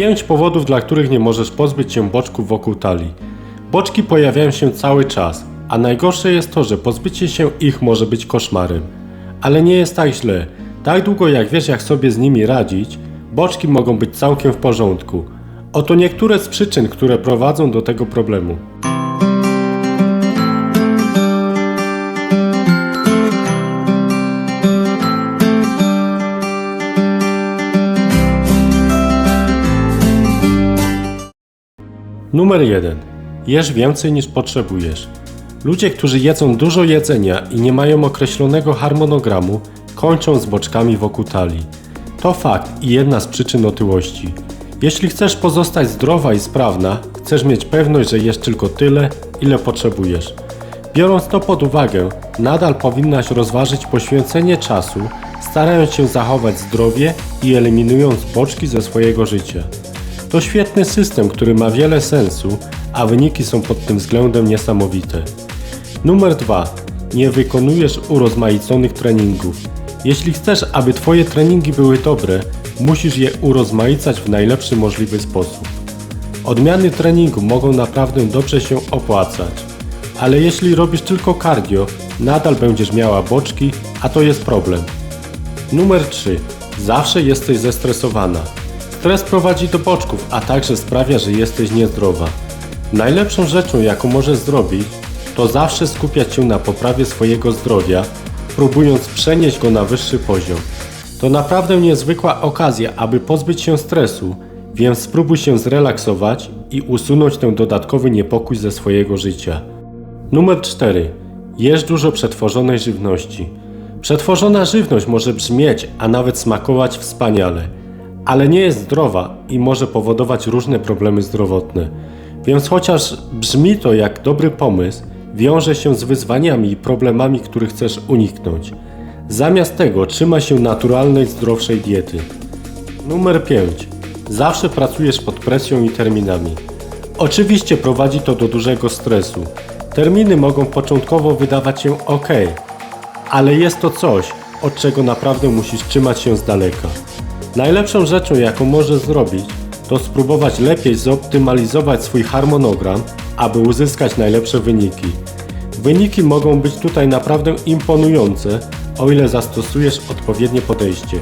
5 powodów, dla których nie możesz pozbyć się boczków wokół talii. Boczki pojawiają się cały czas, a najgorsze jest to, że pozbycie się ich może być koszmarem. Ale nie jest tak źle. Tak długo jak wiesz jak sobie z nimi radzić, boczki mogą być całkiem w porządku. Oto niektóre z przyczyn, które prowadzą do tego problemu. Numer 1. Jesz więcej niż potrzebujesz. Ludzie, którzy jedzą dużo jedzenia i nie mają określonego harmonogramu, kończą z boczkami wokół talii. To fakt i jedna z przyczyn otyłości. Jeśli chcesz pozostać zdrowa i sprawna, chcesz mieć pewność, że jesz tylko tyle, ile potrzebujesz. Biorąc to pod uwagę, nadal powinnaś rozważyć poświęcenie czasu, starając się zachować zdrowie i eliminując boczki ze swojego życia. To świetny system, który ma wiele sensu, a wyniki są pod tym względem niesamowite. Numer 2. Nie wykonujesz urozmaiconych treningów. Jeśli chcesz, aby Twoje treningi były dobre, musisz je urozmaicać w najlepszy możliwy sposób. Odmiany treningu mogą naprawdę dobrze się opłacać, ale jeśli robisz tylko cardio, nadal będziesz miała boczki, a to jest problem. Numer 3. Zawsze jesteś zestresowana. Stres prowadzi do boczków, a także sprawia, że jesteś niezdrowa. Najlepszą rzeczą, jaką możesz zrobić, to zawsze skupiać się na poprawie swojego zdrowia, próbując przenieść go na wyższy poziom. To naprawdę niezwykła okazja, aby pozbyć się stresu, więc spróbuj się zrelaksować i usunąć ten dodatkowy niepokój ze swojego życia. Numer 4. Jesz dużo przetworzonej żywności. Przetworzona żywność może brzmieć, a nawet smakować wspaniale, ale nie jest zdrowa i może powodować różne problemy zdrowotne. Więc chociaż brzmi to jak dobry pomysł, wiąże się z wyzwaniami i problemami, których chcesz uniknąć. Zamiast tego trzyma się naturalnej, zdrowszej diety. Numer 5. Zawsze pracujesz pod presją i terminami. Oczywiście prowadzi to do dużego stresu. Terminy mogą początkowo wydawać się ok, ale jest to coś, od czego naprawdę musisz trzymać się z daleka. Najlepszą rzeczą, jaką możesz zrobić, to spróbować lepiej zoptymalizować swój harmonogram, aby uzyskać najlepsze wyniki. Wyniki mogą być tutaj naprawdę imponujące, o ile zastosujesz odpowiednie podejście.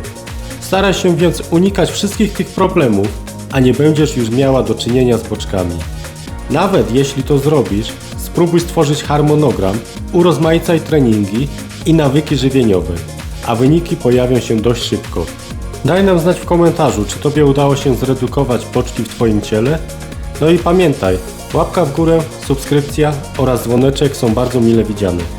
Staraj się więc unikać wszystkich tych problemów, a nie będziesz już miała do czynienia z boczkami. Nawet jeśli to zrobisz, spróbuj stworzyć harmonogram, urozmaicaj treningi i nawyki żywieniowe, a wyniki pojawią się dość szybko. Daj nam znać w komentarzu, czy Tobie udało się zredukować boczki w Twoim ciele. No i pamiętaj, łapka w górę, subskrypcja oraz dzwoneczek są bardzo mile widziane.